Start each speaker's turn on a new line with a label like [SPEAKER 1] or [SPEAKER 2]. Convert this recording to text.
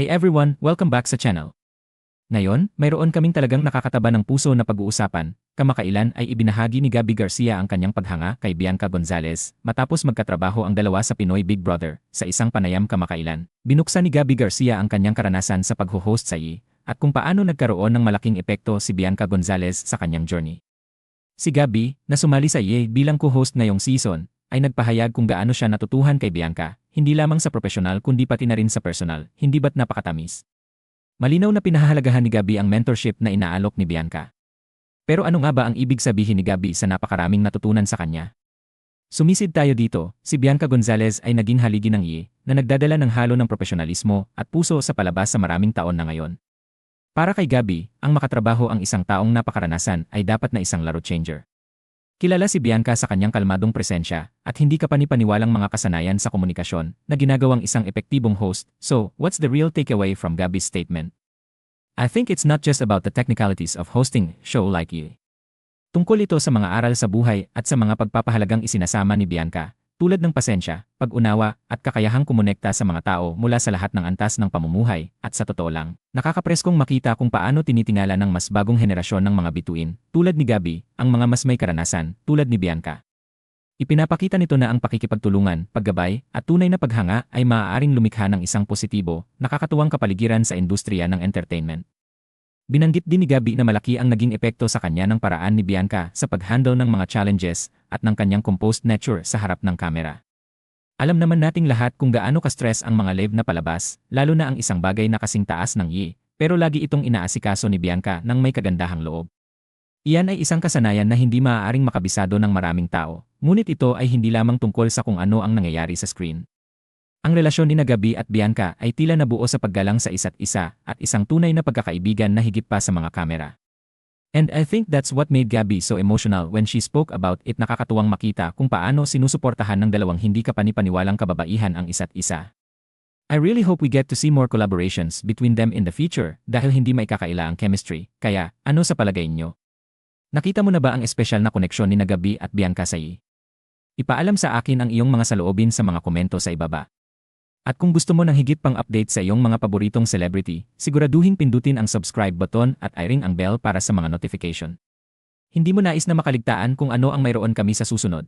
[SPEAKER 1] Hey everyone, welcome back sa channel. Ngayon, mayroon kaming talagang nakakataba ng puso na pag-uusapan. Kamakailan ay ibinahagi ni Gabby Garcia ang kanyang paghanga kay Bianca Gonzalez matapos magkatrabaho ang dalawa sa Pinoy Big Brother sa isang panayam kamakailan. Binuksan ni Gabby Garcia ang kanyang karanasan sa pag-host sa I at kung paano nagkaroon ng malaking epekto si Bianca Gonzalez sa kanyang journey. Si Gabby, na sumali sa IE bilang co-host ngayong season, ay nagpahayag kung gaano siya natutuhan kay Bianca hindi lamang sa profesional kundi pati na rin sa personal, hindi ba't napakatamis? Malinaw na pinahahalagahan ni Gabi ang mentorship na inaalok ni Bianca. Pero ano nga ba ang ibig sabihin ni Gabi sa napakaraming natutunan sa kanya? Sumisid tayo dito, si Bianca Gonzalez ay naging haligi ng IE na nagdadala ng halo ng profesionalismo at puso sa palabas sa maraming taon na ngayon. Para kay Gabi, ang makatrabaho ang isang taong napakaranasan ay dapat na isang laro changer. Kilala si Bianca sa kanyang kalmadong presensya at hindi kapanipaniwalang mga kasanayan sa komunikasyon na ginagawang isang epektibong host. So, what's the real takeaway from Gabby's statement? I think it's not just about the technicalities of hosting show like you. Tungkol ito sa mga aral sa buhay at sa mga pagpapahalagang isinasama ni Bianca tulad ng pasensya, pag-unawa, at kakayahang kumonekta sa mga tao mula sa lahat ng antas ng pamumuhay, at sa totoo lang, nakakapreskong makita kung paano tinitingala ng mas bagong henerasyon ng mga bituin, tulad ni Gabi, ang mga mas may karanasan, tulad ni Bianca. Ipinapakita nito na ang pakikipagtulungan, paggabay, at tunay na paghanga ay maaaring lumikha ng isang positibo, nakakatuwang kapaligiran sa industriya ng entertainment. Binanggit din ni Gabi na malaki ang naging epekto sa kanya ng paraan ni Bianca sa pag-handle ng mga challenges at ng kanyang composed nature sa harap ng kamera. Alam naman nating lahat kung gaano ka-stress ang mga live na palabas, lalo na ang isang bagay na kasing taas ng yi, pero lagi itong inaasikaso ni Bianca ng may kagandahang loob. Iyan ay isang kasanayan na hindi maaaring makabisado ng maraming tao, ngunit ito ay hindi lamang tungkol sa kung ano ang nangyayari sa screen. Ang relasyon ni Nagabi at Bianca ay tila nabuo sa paggalang sa isa't isa at isang tunay na pagkakaibigan na higit pa sa mga kamera. And I think that's what made Gabby so emotional when she spoke about it nakakatuwang makita kung paano sinusuportahan ng dalawang hindi kapanipaniwalang kababaihan ang isa't isa. I really hope we get to see more collaborations between them in the future dahil hindi maikakaila ang chemistry, kaya ano sa palagay nyo? Nakita mo na ba ang espesyal na koneksyon ni Nagabi at Bianca sa i? Ipaalam sa akin ang iyong mga saloobin sa mga komento sa ibaba. At kung gusto mo ng higit pang update sa iyong mga paboritong celebrity, siguraduhin pindutin ang subscribe button at i-ring ang bell para sa mga notification. Hindi mo nais na makaligtaan kung ano ang mayroon kami sa susunod.